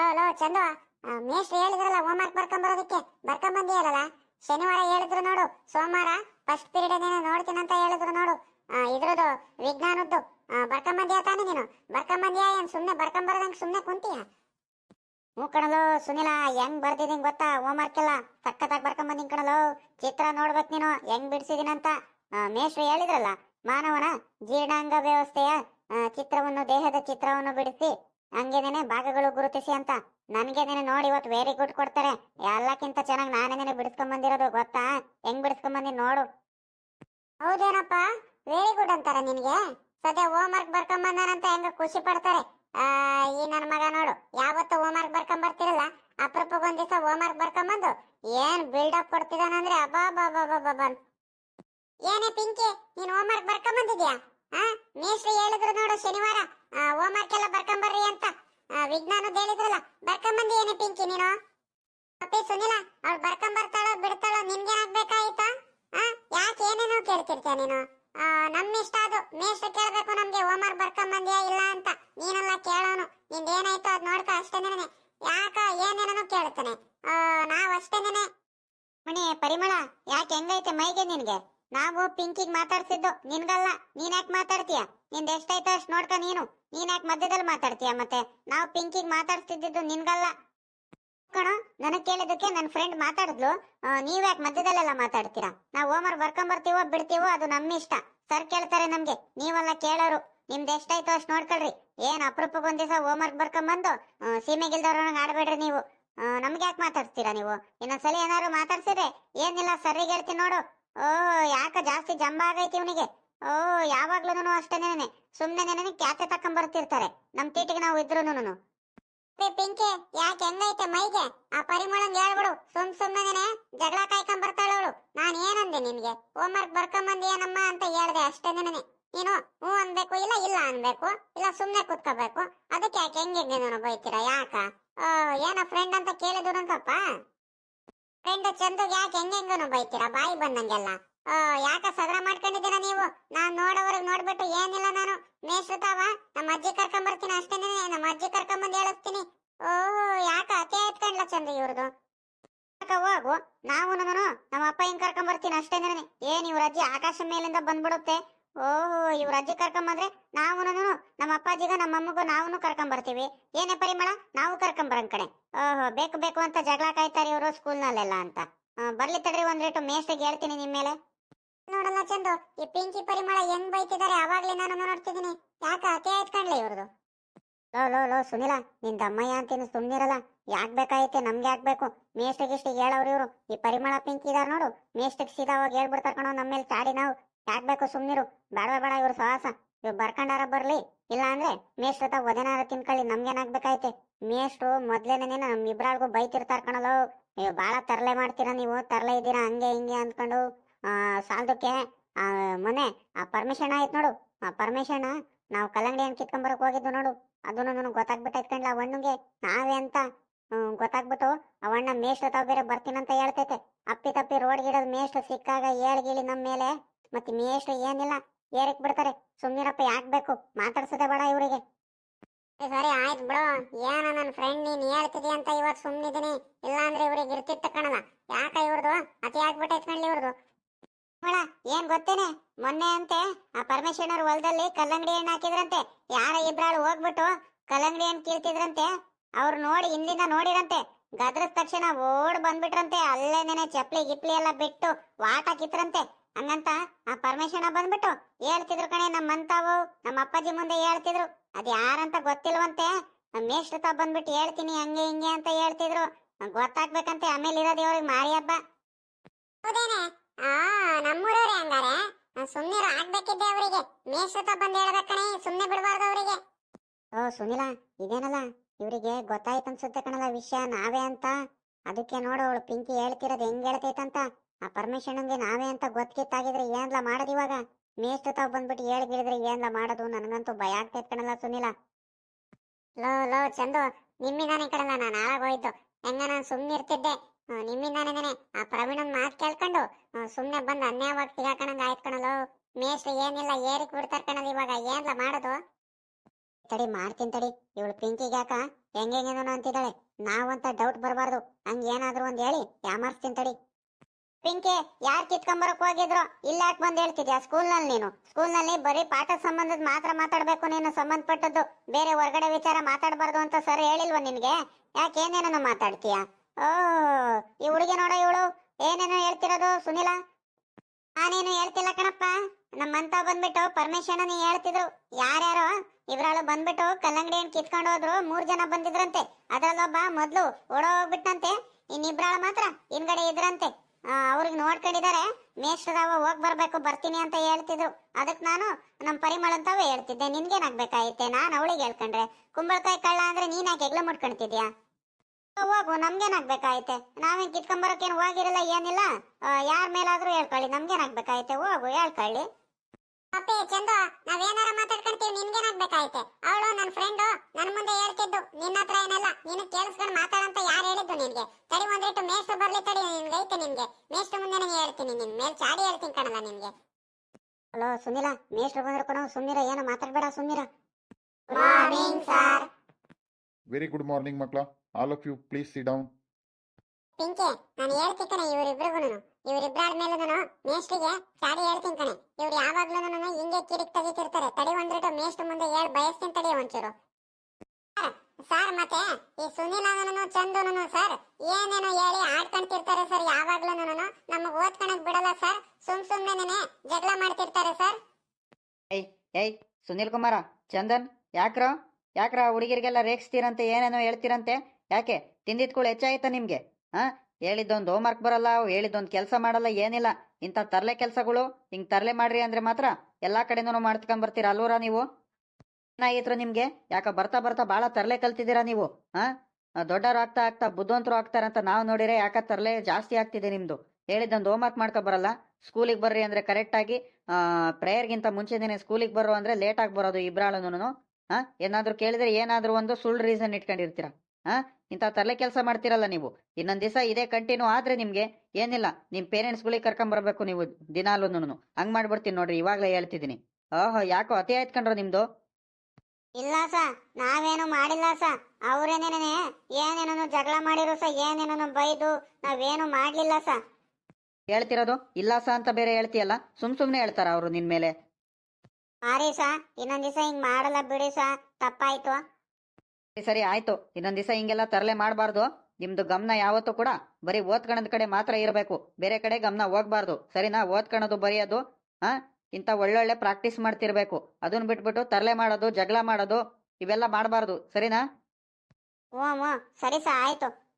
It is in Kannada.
ಲೋ ಲೋ ಚಂದು. ಮೇಷ್ಟ್ರು ಹೇಳಿದ್ರಲ್ಲ, ಹೋಮ್ವರ್ಕ್ ಬರ್ಕೊಂಬರೋದಕ್ಕೆ. ಬರ್ಕೊಂಬಂದಿಯಲ್ಲ ಶನಿವಾರ ಹೇಳಿದ್ರು ನೋಡು, ಸೋಮವಾರ ಫಸ್ಟ್ ಪೀರಿಯಡ್ ನೋಡ್ತೀನಿ ನೋಡ್ತೀನಂತ ಹೇಳಿದ್ರು ನೋಡು. ಇದ್ರದ್ದು ವಿಜ್ಞಾನದ್ದು. ಬರ್ಕೊಂಡ್ ಬರ್ಕೊಂಬಂದಿಯಾ ತಾನೇ ನೀನು? ಬರ್ಕೊಂಬಂದಿಯಾ ಏನ್ ಸುಮ್ಮನೆ ಬರ್ಕೊಂಬರದಂಗ್ ಸುಮ್ನೆ ಕುಂತೀಯ? ಹ್ಞೂ ಸುನಿಲ, ಹೆಂಗ್ ಬರ್ತಿದ್ದೀನಿ ಗೊತ್ತಾ? ಹೋಮ್ವರ್ಕ್ ಎಲ್ಲ ಸಖತ್ತಾಗಿ ಬರ್ಕೊಂಬಂದಿನಿ ಕಣಲು ಚಿತ್ರ ನೋಡ್ಬೇಕು ನೀನು, ಹೆಂಗ್ ಬಿಡಿಸಿದೀನಂತ. ಮೇಷ್ಟ್ರು ಹೇಳಿದ್ರಲ್ಲ, ಮಾನವನ ಜೀರ್ಣಾಂಗ ವ್ಯವಸ್ಥೆಯ ಚಿತ್ರವನ್ನು, ದೇಹದ ಚಿತ್ರವನ್ನು ಬಿಡಿಸಿ. ಹಂಗೇನೇನೆ ಭಾಗಗಳು ಗುರುತಿಸಿ ಅಂತ. ನನ್ಗೇನೇನೆ ನೋಡಿ ಇವತ್ತು ವೆರಿ ಗುಡ್ ಕೊಡ್ತಾರೆ. ಎಲ್ಲಕ್ಕಿಂತ ಚೆನ್ನಾಗಿ ನಾನೇನೇನೆ ಬಿಡಿಸ್ಕೊಂಡ್ ಬಂದಿರೋದು ಗೊತ್ತಾ? ಹೆಂಗ್ ಬಿಡಿಸ್ಕೊಂಡ್ ಬಂದಿ ನೋಡು. ಹೌದೇನಪ್ಪ? ವೆರಿ ಗುಡ್ ಅಂತಾರೆ ನಿನಗೆ. ಸದ್ಯ ಹೋಮ್ ವರ್ಕ್ ಬರ್ಕೊಂಡ್ ಬಂದಾನಂತ ಹೆಂಗ ಖುಷಿ ಪಡ್ತಾರೆ. ಆ, ಈ ನನ್ನ ಮಗ ನೋಡು ಯಾವತ್ತು ಹೋಮ್ ವರ್ಕ್ ಬರ್ಕೊಂಡ್ ಬರ್ತಿರಲ್ಲ ಅಪರೂಪಕ್ಕೆ ಒಂದ್ ದಿವಸ ಹೋಮ್ ವರ್ಕ್ ಬರ್ಕೊಂಡ್ ಬಂದು ಏನ್ ಬಿಲ್ಡಪ್ ಕೊಡ್ತಿದಾನಂದ್ರೆ ಅಬ್ಬಾ ಬಾ ಬಾ ಬಾ ಬಾ ಬಾ ಏನೇ ಪಿಂಕಿ ನೀನ್ ಹೋಮ್ ವರ್ಕ್ ಬರ್ಕೊಂಡ್ ಬಂದಿದ್ಯಾ ಮೇಷ್ಟ್ರು ಹೇಳಿದ್ರು ನೋಡು ಶನಿವಾರ. ಹೋಮ್ ವರ್ಕ್ ಎಲ್ಲ ಬರ್ಕೊಂಬರ್ರಿ ಅಂತ. ವಿಜ್ಞಾನ ಹೇಳಿದ್ರಲ್ಲ, ಬರ್ಕೊಂಬಂದಿ ಏನೇ ಪಿಂಕಿ ನೀನು? ಅಪ್ಪಿ ಸುನಿಲ, ಅವ್ಳು ಬರ್ಕೊಂಡ್ ಬರ್ತಾಳೋ ಬಿಡ್ತಾಳೋ ಆಗ್ಬೇಕಾಯ್ತಾ ಯಾಕೆ ಏನೇನೋ ಕೇಳ್ತಿರ್ತೀಯ ನೀನು? ನಮ್ ಇಷ್ಟ ಅದು. ಮೇಷ್ಟ್ರು ಕೇಳ್ಬೇಕು ನಮ್ಗೆ ಹೋಮ್ ವರ್ಕ್ ಬರ್ಕೊಂಡ್ ಬಂದ್ಯಾ ಇಲ್ಲ ಅಂತ. ನೀನೆಲ್ಲ ಕೇಳೋನು. ನಿಂದ ಏನಾಯ್ತು ಅದ್ ನೋಡ್ಕೊ ಅಷ್ಟೇನೇನೆ. ಯಾಕ ಏನೇನೋ ಕೇಳ್ತಾನೆ ನಾವ್ ಅಷ್ಟೇನೇನೆ. ಮಣಿ, ಪರಿಮಳ, ಯಾಕೆ ಹೆಂಗೈತೆ ಮೈಗೆ ನಿನ್ಗೆ? ನಾವು ಪಿಂಕಿಗ್ ಮಾತಾಡ್ಸಿದ್ದು ನಿನ್ಗಲ್ಲ. ನೀನ್ ಯಾಕೆ ಮಾತಾಡ್ತೀಯ? ನಿಂದ ಎಷ್ಟೈತೋ ಅಷ್ಟು ನೋಡ್ಕ ನೀನು. ನೀನ್ ಯಾಕೆ ಮಧ್ಯದಲ್ಲಿ ಮಾತಾಡ್ತೀಯ ಮತ್ತೆ? ನಾವು ಪಿಂಕಿಗ್ ಮಾತಾಡ್ಸ್ತಿದ್ದು ನಿನ್ಗಲ್ಲ. ಕಣೋ, ನನಗ್ ಕೇಳಿದಕ್ಕೆ ನನ್ನ ಫ್ರೆಂಡ್ ಮಾತಾಡಿದ್ಲು. ನೀವ್ ಯಾಕೆ ಮಧ್ಯದಲ್ಲೆಲ್ಲ ಮಾತಾಡ್ತೀರಾ? ನಾವು ಹೋಮರ್ ಬರ್ಕೊಂಬರ್ತೀವೋ ಬರ್ತೀವೋ ಬಿಡ್ತೀವೋ ಅದು ನಮ್ಮ ಇಷ್ಟ ಸರ್ ಕೇಳ್ತಾರೆ ನಮ್ಗೆ. ನೀವೆಲ್ಲ ಕೇಳೋರು. ನಿಮ್ದು ಎಷ್ಟಾಯ್ತೋ ಅಷ್ಟು ನೋಡ್ಕೊಳ್ರಿ. ಏನ್ ಅಪರೂಪಕ್ಕೆ ಒಂದ್ ದಿವಸ ಹೋಮ್ವರ್ಕ್ ಬರ್ಕೊಂಬಂದು ಸೀಮೆಗಿಲ್ದವ್ರನ್ನ ಆಡ್ಬೇಡ್ರಿ ನೀವು. ನಮ್ಗೆ ಯಾಕೆ ಮಾತಾಡ್ತೀರಾ ನೀವು? ಇನ್ನೊಂದ್ಸಲಿ ಏನಾದ್ರು ಮಾತಾಡ್ಸಿದ್ರೆ ಏನಿಲ್ಲ ಸರಿಗೆ ಹೇಳ್ತೀನಿ ನೋಡು. ಓ, ಯಾಕ ಜಾಸ್ತಿ ಜಂಬ ಆಗೈತಿ ಇವನಿಗೆ? ಓ ಯಾವಾಗ್ಲೂನು ಅಷ್ಟೇನೆ ಸುಮ್ನೆ ನೆನೆ ಕ್ಯಾತೆ ತಕೊಂಡ್ ಬರ್ತಿರ್ತಾರೆ. ನಮ್ ತೀಟಿಗೆ ನಾವು ಇದ್ರೂನು ಪಿಂಕಿ, ಯಾಕೆ ಹೆಂಗೈತೆ ಮೈಗೆ? ಆ ಪರಿಮಳಂಗ್ ಹೇಳ್ಬಿಡು. ಸುಮ್ ಸುಮ್ನೆ ಜಗಳ ಕಾಯ್ಕೊಂಡ್ ಬರ್ತಾಳ ಅವಳು. ನಾನ್ ಏನಂದೆ ನಿನ್ಗೆ? ಹೋಮ್ ವರ್ಕ್ ಬರ್ಕೊಂಬಂದಿ ಏನಮ್ಮ ಅಂತ ಹೇಳ್ದೆ ಅಷ್ಟೇನೇನೆ ನೀನು ಹ್ಞೂ ಅನ್ಬೇಕು, ಇಲ್ಲ ಇಲ್ಲ ಅನ್ಬೇಕು, ಇಲ್ಲ ಸುಮ್ನೆ ಕೂತ್ಕೋಬೇಕು. ಅದಕ್ಕೆ ಯಾಕೆ ಹೆಂಗೆ ನಾನು ಬೈತೀರಾ, ಯಾಕ? ಓ, ಏನೋ ಫ್ರೆಂಡ್ ಅಂತ ಕೇಳಿದ್ರಂತಪ್ಪ ಫ್ರೆಂಡ್ ಚಂದಗ್ ಯಾಕೆ ಹೆಂಗೆಂಗನು ಬೈತೀರಾ? ಬಾಯಿ ಬಂದಂಗೆಲ್ಲ. ಯಾಕ ಸದ್ರ ಮಾಡ್ಕೊಂಡಿದ್ದೀರಾ ನೀವು? ನಾನ್ ನೋಡೋವ್ರಿಗೆ ನೋಡ್ಬಿಟ್ಟು ಏನಿಲ್ಲ ನಾನು. ಮೇಷ್ರುತಾವ ನಮ್ಮ ಅಜ್ಜಿ ಕರ್ಕೊಂಡ್ ಬರ್ತೀನಿ ಅಷ್ಟೇನೆ, ನಮ್ಮ ಅಜ್ಜಿ ಕರ್ಕೊಂಡ್ ಬಂದು ಹೇಳಿಸ್ತೀನಿ ಓಹೋ ಯಾಕ ಅತಿ ಎತ್ಕೊಂಡ್ಲ ಚಂದ ಇವ್ರದು? ಹೋಗು? ನಾವು ನಮ್ಮ ಅಪ್ಪ ಹಿಂಗ್ ಕರ್ಕೊಂಡ್ ಬರ್ತೀನಿ ಅಷ್ಟೇನೆ ಏನ್ ಇವ್ರ ಅಜ್ಜಿ ಆಕಾಶ ಮೇಲಿಂದ ಬಂದ್ಬಿಡುತ್ತೆ? ಓಹೋ, ಇವ್ರ ಅಜ್ಜಿ ಕರ್ಕೊಂಬಂದ್ರೆ ನಾವು ನಮ್ಮ ಅಪ್ಪಾಜಿಗ, ನಮ್ಮ ಅಮ್ಮಗೂ ನಾವು ಕರ್ಕೊಂಬರ್ತೀವಿ ಏನೇ ಪರಿಮಳ, ನಾವು ಕರ್ಕೊಂಬರಂ ಕಡೆ ಓಹೋ, ಬೇಕು ಬೇಕು ಅಂತ ಜಗಳ ಕಾಯ್ತಾರೆ ಇವರು ಸ್ಕೂಲ್ನಲ್ಲೆಲ್ಲ ಅಂತ. ಬರ್ಲಿ ತಡ್ರಿ ಒಂದ್ ರೇಟು ಮೇಷ್ಟಿಗೆ ಹೇಳ್ತೀನಿ ನಿಮ್ ಮೇಲೆ. ನೋಡಲ್ಲ ಚಂದು, ಈ ಪಿಂಕಿ ಪರಿಮಳ ಹೆಂಗ್ ಬೈತಿದ್ದಾರೆ ಅವಾಗ್ಲೇ ನಾನು ನೋಡ್ತಿದ್ದೀನಿ. ಯಾಕ ಅತಿ ಆಯ್ತು ಕಣ್ಲೆ ಇವ್ರದು? ಲೋ ಲೋ ಲೋ, ಸುನಿಲ, ನಿನ್ ದಮ್ಮಯ್ಯ ಅಂತೀನಿ ಸುಮ್ನಿರಲ್ಲ. ಯಾಕ್ ಬೇಕಾಯ್ತೆ, ನಮ್ಗೆ ಯಾಕ್ ಬೇಕು? ಮೇಷ್ಟಿಗೆ ಇಷ್ಟಿಗೆ ಹೇಳವ್ರು ಇವ್ರು, ಈ ಪರಿಮಳ ಪಿಂಕಿ ಇದಾರ ನೋಡು. ಮೇಷ್ಟಿಗೆ ಸೀದಾ ಹೋಗಿ ಹೇಳ್ಬಿಡ್ತಾರ ಕಣೋ ನಮ್ಮ ಮೇಲೆ ಚಾಡಿ ನಾವು. ಯಾಕ್ ಬೇಕು ಸುಮ್ನಿರು? ಬೇಡ ಬೇಡ ಇವ್ರ ಸಹವಾಸ. ಇವ್ರು ಬರ್ಕೊಂಡಾರ ಬರ್ಲಿ. ಇಲ್ಲ ಅಂದ್ರೆ ಮೇಷ್ಟ್ರ ಒದೇನಾರ ತಿನ್ಕೊಳ್ಳಿ ನಮ್ಗೇನಾಗ್ಬೇಕಾಯ್ತೆ ಮೇಷ್ಟ್ರು ಮೊದ್ಲೇನೆ ನಮ್ ಇಬ್ರಾಳ್ಗೂ ಬೈತಿರ್ತಾರ ಕಣಲೋ ನೀವು ಬಾಳ ತರಲೆ ಮಾಡ್ತೀರಾ ನೀವು? ತರಲೆ ಇದ್ದೀರಾ? ಹಂಗೆ ಹಿಂಗೆ ಅಂದ್ಕೊಂಡು ಆ ಸಾಲದಕ್ಕೆ ಆ, ಮೊನ್ನೆ ಆ ಪರ್ಮಿಷನ್ ಆಯ್ತು ನೋಡು. ಆ ಪರ್ಮಿಷನ್ ನಾವು ಕಲ್ಲಂಗಡಿ ಹಣ್ಣು ಕಿತ್ಕೊಂಬರಕ್ ಹೋಗಿದ್ದು ನೋಡು. ಅದನ್ನು ನನಗೆ ಗೊತ್ತಾಗ್ಬಿಟ್ಟು ಆ ಹಣ್ಣುಗೆ ನಾವೇ ಅಂತ ಗೊತ್ತಾಗ್ಬಿಟ್ಟು ಅವಣ್ಣ ಮೇಷ್ಟ್ರ ತಾವ್ ಬೇರೆ ಬರ್ತೀನಂತ ಹೇಳ್ತೈತೆ. ಅಪ್ಪಿ ತಪ್ಪಿ ರೋಡ್ ಗಿಡದ ಮೇಷ್ಟ್ರು ಸಿಕ್ಕಾಗ ಏಳ್ಗಿಳಿ ನಮ್ಮ ಮೇಲೆ. ಮತ್ತೆ ಮೇಷ್ಟ್ರು ಏನಿಲ್ಲ, ಏರಕ್ ಬಿಡ್ತಾರೆ. ಸುಮ್ನಿರಪ್ಪ, ಯಾಕ್ ಬೇಕು? ಮಾತಾಡ್ಸೋದೆ ಬೇಡ ಇವರಿಗೆ. ಸರಿ, ಆಯ್ತು ಬಿಡು. ಏನ ನನ್ನ ಫ್ರೆಂಡ್ ನೀನ್ ಹೇಳ್ತಿದಿ ಅಂತ ಇವತ್ ಸುಮ್ಮನಿದ್ದೀನಿ ಇಲ್ಲ ಅಂದ್ರೆ ಇವ್ರಿಗೆ ಇರ್ತಿತ್ತ ಕಣಲ್ಲ. ಯಾಕ ಇವ್ರದು? ಅತಿ ಆಗ್ಬಿಟ್ಟೈತ್ ಕಣ್ಲಿ ಇವ್ರದು. ಏನ್ ಗೊತ್ತೇನೆ? ಮೊನ್ನೆ ಅಂತೆ, ಆ ಪರಮೇಶ್ವರನವ್ರ ಹೊಲದಲ್ಲಿ ಕಲ್ಲಂಗಡಿ ಹಣ್ಣು ಹಾಕಿದ್ರಂತೆ. ಯಾರ ಇಬ್ರಾಳು ಹೋಗ್ಬಿಟ್ಟು ಕಲ್ಲಂಗಡಿ ಹಣ್ಣು ಕೀಳ್ತಿದ್ರಂತೆ. ಅವ್ರು ನೋಡಿ ಹಿಂದಿಂದ ನೋಡಿರಂತೆ. ಗದ್ರದ ತಕ್ಷಣ ಓಡ್ ಬಂದ್ಬಿಟ್ರಂತೆ. ಅಲ್ಲೇನೇನೆ ಚಪ್ಲಿ ಗಿಪ್ಲಿ ಎಲ್ಲ ಬಿಟ್ಟು ವಾಟ್ ಕಿತ್ರಂತೆ ಹಂಗಂತ ಆ ಪರಮೇಶ್ವರ ಬಂದ್ಬಿಟ್ಟು ಹೇಳ್ತಿದ್ರು ಕಣೆ ನಮ್ಮಂತಾವು ನಮ್ಮ ಅಪ್ಪಾಜಿ ಮುಂದೆ ಹೇಳ್ತಿದ್ರು. ಅದ್ ಯಾರಂತ ಗೊತ್ತಿಲ್ವಂತೆ? ನಮ್ ಮೇಷ್ಟ್ರ ತಾ ಬಂದ್ಬಿಟ್ಟು ಹೇಳ್ತೀನಿ ಹಂಗೆ ಹಿಂಗೆ ಅಂತ ಹೇಳ್ತಿದ್ರು. ಗೊತ್ತಾಗ್ಬೇಕಂತೆ ಆಮೇಲೆ ಇರೋದು ಇವ್ರಿಗೆ ಮಾರಿ ಹಬ್ಬ. ಹೌದೇನೆ? ಆ ನಮ್ಮೂರವ್ರೆ ಹಂಗಾರೆ. ಸುಮ್ಮನೆ ಆಗ್ಬೇಕಿದ್ದೆ ಅವರಿಗೆ. ಮೇಷ್ಟ್ರ ಬಂದು ಬಂದ್ ಹೇಳ್ಬೇಕಣೆ ಸುಮ್ಮನೆ ಬಿಡಬಾರ್ದು ಅವರಿಗೆ. ಓ ಸುನಿಲ ಇದೇನಲ್ಲ? ಇವರಿಗೆ ಗೊತ್ತಾಯ್ತು ಅನ್ಸುತ್ತೆ ಕಣಲ್ಲ ವಿಷಯ ನಾವೇ ಅಂತ. ಅದಕ್ಕೆ ನೋಡು ಅವಳು ಪಿಂಕಿ ಹೇಳ್ತಿರೋದು ಹೆಂಗ್ ಹೇಳ್ತೈತಂತ. ಆ ಪರ್ಮಿಷನ್ಗೆ ನಾವೇ ಅಂತ ಗೊತ್ತಿತ್ತಾಗಿದ್ರೆ ಏನ್ಲ ಮಾಡೋದು ಇವಾಗ? ಮೇಸ್ಟ್ ತಾವ್ ಬಂದ್ಬಿಟ್ಟು ಹೇಳ್ಗಿಳಿದ್ರೆ ಏನ್ಲ ಮಾಡೋದು? ನನಗಂತೂ ಭಯ ಆಗ್ತೈತ್ ಕಣಲ್ಲ ಸುನಿಲ. ಲೋ ಲೋ, ಚಂದು, ನಿಮ್ಮಿಂದಾನೆ ಕಣಲ್ಲ ನಾನು ಹಾಳಾಗೋಯ್ತು ಹೆಂಗ ನಾನು ಸುಮ್ಮನೆ ಇರ್ತಿದ್ದೆ? ನಿಮ್ಮಿಂದಾನೆ ಆ ಪ್ರವೀಣನ್ ಮಾತು ಕೇಳ್ಕೊಂಡು ಸುಮ್ಮನೆ ಬಂದು ಅನ್ಯಾಯವಾಗಿ ಸಿಗಾಕಣಂಗ ಆಯ್ತು ಕಣಲ್ಲೋ ಮೇಷ್ಟ್ರು ಏನಿಲ್ಲ ಏರಿಕ್ ಬಿಡ್ತಾರ ಕಣಲ್ಲ ಇವಾಗ, ಏನ್ಲ ಮಾಡೋದು? ತಡಿ, ಮಾಡ್ತೀನಿ ತಡಿ. ಇವಳು ಪಿಂಕಿಗೆ ಯಾಕ? ಹೆಂಗೆಂಗೇನೋ ಅಂತಿದ್ದಾಳೆ. ನಾವಂತ ಡೌಟ್ ಬರಬಾರ್ದು. ಹಂಗ ಏನಾದ್ರು ಒಂದ್ ಹೇಳಿ, ಯಾಮಾರ್ಸ್ತೀನಿ ತಡಿ. ಪಿಂಕಿ, ಯಾರ್ ಕಿತ್ಕೊಂಬರಕ್ ಹೋಗಿದ್ರು? ಇಲ್ಲ ಯಾಕೆ ಬಂದ್ ಹೇಳ್ತಿದ್ಯಾ? ಸ್ಕೂಲ್ನಲ್ಲಿ ನೀನು. ಸ್ಕೂಲ್ನಲ್ಲಿ ಬರೀ ಪಾಠ ಸಂಬಂಧದ ಮಾತ್ರ ಮಾತಾಡ್ಬೇಕು ನೀನು, ಸಂಬಂಧಪಟ್ಟದ್ದು. ಬೇರೆ ಹೊರಗಡೆ ವಿಚಾರ ಮಾತಾಡಬಾರ್ದು ಅಂತ ಸರ್ ಹೇಳಿಲ್ವಾ ನಿನ್ಗೆ? ಯಾಕೆ ಏನೇನೋ ಮಾತಾಡ್ತೀಯ? ಓ, ಈ ಹುಡುಗಿ ನೋಡ ಇವಳು. ಏನೇನೋ ಹೇಳ್ತಿರೋದು, ಸುನಿಲ? ನಾನೇನು ಹೇಳ್ತಿಲ್ಲ ಕಣಪ್ಪ. ನಮ್ಮಂತ ಬಂದ್ಬಿಟ್ಟು ಪರ್ಮಿಷನ್ ನೀ ಹೇಳ್ತಿದ್ರು. ಯಾರ್ಯಾರೋ? ಇವ್ರಾಳು ಬಂದ್ಬಿಟ್ಟು ಕಲ್ಲಂಗಡಿ ಹಣ್ಣು ಕಿತ್ಕೊಂಡು ಹೋದ್ರು ಮೂರ್ ಜನ ಬಂದಿದ್ರಂತೆ. ಅದ್ರಲ್ಲೊಬ್ಬ ಮೊದ್ಲು ಓಡೋಗ್ಬಿಟ್ಟಂತೆ ಇನ್ನಿಬ್ರಾಳು ಮಾತ್ರ ಹಿಂದ್ಗಡೆ ಇದ್ರಂತೆ. ಅವ್ರಿಗೆ ನೋಡ್ಕೊಂಡಿದ್ದಾರೆ. ಮೇಷ್ಟ್ರದಾವ ಹೋಗ್ ಬರ್ಬೇಕು, ಬರ್ತೀನಿ ಅಂತ ಹೇಳ್ತಿದ್ರು. ಅದಕ್ಕೆ ನಾನು ನಮ್ ಪರಿಮಳ ಅಂತವೇ ಹೇಳ್ತಿದ್ದೆ. ನಿನ್ಗೇನಾಗ್ಬೇಕಾಯ್ತೆ ನಾನು ಅವಳಿಗೆ ಹೇಳ್ಕೊಂಡ್ರೆ. ಕುಂಬಳಕಾಯಿ ಕಳ್ಳ ಅಂದ್ರೆ ನೀನ್ ಯಾಕೆ ಹೆಗ್ಲ ಮುಟ್ಕೊಂತಿದ್ಯಾ ಹೋಗು ನಮ್ಗೇನಾಗ್ಬೇಕಾಯ್ತೆ ನಾವೇನ್ ಕಿತ್ಕೊಂಬರಕ್ಕೇನು ಹೋಗಿರಲ್ಲ, ಏನಿಲ್ಲ? ಯಾರ ಮೇಲಾದ್ರೂ ಹೇಳ್ಕೊಳ್ಳಿ. ನಮ್ಗೇನಾಗ್ಬೇಕಾಯ್ತೆ ಹೋಗು, ಹೇಳ್ಕೊಳ್ಳಿ. ಅಪ್ಪೆ ಚಂದು ನಾವೇನಾರ ಮಾತಾಡ್ಕೊಂತೀವಿ ನಿನ್ಗೇನಾಗ್ಬೇಕಾಯ್ತೆ ಅವಳು ನನ್ನ ಫ್ರೆಂಡು ನನ್ನ ಮುಂದೆ ಹೇಳ್ತಿದ್ದು ನಿನ್ನ ಹತ್ರ ಏನಲ್ಲ? ನೀನು ಕೇಳಿಸ್ಕೊಂಡು ಮಾತಾಡಂತ ಯಾರು ಹೇಳಿದ್ದು ನಿನ್ಗೆ? ತಡಿ ಒಂದಿಟ್ಟು ಮೇಷ್ಟ್ರು ಬರ್ಲಿ ತಡಿ ನಿನ್ಗೆ ಐತೆ ನಿನ್ಗೆ. ಮೇಷ್ಟ್ರು ಮುಂದೆ ನಾನು ಹೇಳ್ತೀನಿ ನಿನ್ ಮೇಲೆ ಚಾಡಿ ಹೇಳ್ತೀನಿ ಕಣಲ್ಲ ನಿನ್ಗೆ. ಹಲೋ ಸುನಿಲ ಮೇಷ್ಟ್ರು ಬಂದ್ರು ಕೂಡ. ಸುಮ್ನಿರ ಏನು ಮಾತಾಡ್ಬೇಡ ಸುಮ್ನಿರ morning sir very good morning ಮಕ್ಕಳ. All of you please sit down ಪಿಂಕೆ ನಾನು ಹೇಳ್ತೀನಿ ಕಣೆ ಇವರಿಬ್ರಿಗೂ ಇವರಿಬ್ಬರ ಮೇಲೆ ಮೇಷ್ಟ್ರಿಗೆ ಚಾಡಿ ಹೇಳ್ತೀನಿ ಕಣೆ. ಇವ್ರು ಯಾವಾಗ್ಲೂ ನಾನು ಹಿಂಗೆ ಕಿರಿಕ್ ತೆಗಿತಿರ್ತಾರೆ ತಡಿ ಒಂದ್ರಿಟ್ಟು ಮೇಷ್ಟ್ರ ಮುಂದೆ ಹೇಳ್, ಬಯಸ್ತೀನಿ ತಡಿ ಒಂಚೂರು. ಸರ್ ಮತ್ತೆ, ಈ ಸುನಿಲನೂ ಚಂದುನು ಸರ್, ಏನೇನೋ ಹೇಳಿ ಆಡ್ಕೊಂತಿರ್ತಾರೆ ಸರ್ ಯಾವಾಗ್ಲೂ ನಮಗ್ ಓದ್ಕೊಳಕ್ ಬಿಡಲ್ಲ ಸರ್. ಸುಮ್ ಸುಮ್ನೆ ಜಗಳ ಮಾಡ್ತಿರ್ತಾರೆ ಸರ್. ಏಯ್ ಏಯ್, ಸುನಿಲ್ ಕುಮಾರ, ಚಂದನ್, ಯಾಕ್ರ? ಯಾಕ್ರ ಹುಡುಗಿರಿಗೆಲ್ಲ ರೇಗಿಸ್ತೀರಂತೆ, ಏನೇನೋ ಹೇಳ್ತೀರಂತೆ? ಯಾಕೆ? ತಿಂದಿದ್ಕೂಳು ಹೆಚ್ಚಾಯ್ತಾ ನಿಮ್ಗೆ? ಹಾ ಹೇಳಿದ್ದೊಂದು ಹೋಮ್ವರ್ಕ್ ಬರಲ್ಲ, ಹೇಳಿದ್ದೊಂದು ಕೆಲಸ ಮಾಡಲ್ಲ, ಏನಿಲ್ಲ. ಇಂಥ ತರಲೆ ಕೆಲಸಗಳು ಹಿಂಗೆ ತರಲೆ ಮಾಡ್ರಿ ಅಂದ್ರೆ ಮಾತ್ರ ಎಲ್ಲ ಕಡೆನೂ ಮಾಡ್ಕೊಂಡ್ ಬರ್ತೀರಾ ಅಲ್ವರ ನೀವು? ಏನಾಗಿತ್ತು ನಿಮಗೆ, ಯಾಕ ಬರ್ತಾ ಬರ್ತಾ ಭಾಳ ತರಲೆ ಕಲ್ತಿದ್ದೀರಾ ನೀವು ಹಾಂ ದೊಡ್ಡವ್ರು ಆಗ್ತಾ ಆಗ್ತಾ ಬುದ್ಧವಂತರು ಆಗ್ತಾರಂತ ನಾವು ನೋಡಿರೆ ಯಾಕ ತರಲೆ ಜಾಸ್ತಿ ಆಗ್ತಿದೆ ನಿಮ್ದು? ಹೇಳಿದ್ದೊಂದು ಹೋಮ್ವರ್ಕ್ ಮಾಡ್ಕೊ ಬರಲ್ಲ ಸ್ಕೂಲಿಗೆ ಬರ್ರಿ ಅಂದ್ರೆ ಕರೆಕ್ಟಾಗಿ ಪ್ರೇಯರ್ಗಿಂತ ಮುಂಚೆನೇ ಸ್ಕೂಲಿಗೆ ಬರೋ ಅಂದ್ರೆ ಲೇಟ್ ಆಗಿ ಬರೋದು ಇಬ್ರಾಳನು ಹಾ ಏನಾದರೂ ಕೇಳಿದ್ರೆ ಏನಾದ್ರೂ ಒಂದು ಸುಳ್ಳು ರೀಸನ್ ಇಟ್ಕೊಂಡಿರ್ತೀರಾ ಹಾ ಇಂಥ ತರಲೆ ಕೆಲಸ ಮಾಡ್ತಿರಲ್ಲ ನೀವು. ಇನ್ನೊಂದು ದಿವಸ ಇದೇ ಕಂಟಿನ್ಯೂ ಆದ್ರೆ ನಿಮ್ಗೆ ಏನಿಲ್ಲ ನಿಮ್ ಪೇರೆಂಟ್ಸ್ಗಳಿಗೆ ಕರ್ಕೊಂಡ್ ಬರ್ಬೇಕು ನೀವು ದಿನಾಲೂನು ಹಂಗ್ ಮಾಡ್ಬಿಡ್ತೀನಿ ನೋಡ್ರಿ ಇವಾಗ್ಲೇ ಹೇಳ್ತಿದ್ದೀನಿ. ಓಹೋ ಯಾಕೋ ಅತಿ ಆಯ್ತ್ಕೊಂಡ್ರ ನಿಮ್ದು? ಇಲ್ಲ ಸ ನಾವೇನು ಮಾಡಿಲ್ಲ ಸ. ಅವ್ರೇನೇನೇ ಏನೇನೋ ಜಗಳ ಮಾಡಿರೋ ಸ ಏನೇನೋ ಬೈದು ನಾವೇನು ಮಾಡ್ಲಿಲ್ಲ ಸ. ಹೇಳ್ತಿರೋದು? ಇಲ್ಲ ಸ ಅಂತ ಬೇರೆ ಹೇಳ್ತೀಯಲ್ಲ? ಸುಮ್ ಸುಮ್ನೆ ಹೇಳ್ತಾರ ಅವರು ನಿನ್ ಮೇಲೆ. ಮಾರಿ ಸ ಇನ್ನೊಂದ್ ದಿವಸ ಹಿಂಗ್ ಮಾಡಲ್ಲ ಬಿಡಿ ಸ. ತಪ್ಪಾಯ್ತು. ಸರಿ, ಆಯ್ತು. ಇನ್ನೊಂದ್ ದಿವಸ ಹಿಂಗೆಲ್ಲ ತರಲೆ ಮಾಡಬಾರ್ದು. ನಿಮ್ದು ಗಮನ ಯಾವತ್ತೂ ಕೂಡ ಬರೀ ಓದ್ಕಣದ ಕಡೆ ಮಾತ್ರ ಇರಬೇಕು. ಬೇರೆ ಕಡೆ ಗಮನ ಹೋಗ್ಬಾರ್ದು. ಸರಿನಾ? ಓದ್ಕಣದು, ಬರೆಯೋದು ಹಾ ಇಂಥ ಒಳ್ಳೊಳ್ಳೆ ಪ್ರಾಕ್ಟೀಸ್ ಮಾಡ್ತಿರ್ಬೇಕು. ಅದನ್ನ ಬಿಟ್ಬಿಟ್ಟು ತರಲೆ ಮಾಡೋದು, ಜಗಳ ಮಾಡೋದು, ಇವೆಲ್ಲ ಮಾಡಬಾರ್ದು. ಸರಿನಾ? ಸರಿ ಸರ್, ಆಯ್ತು.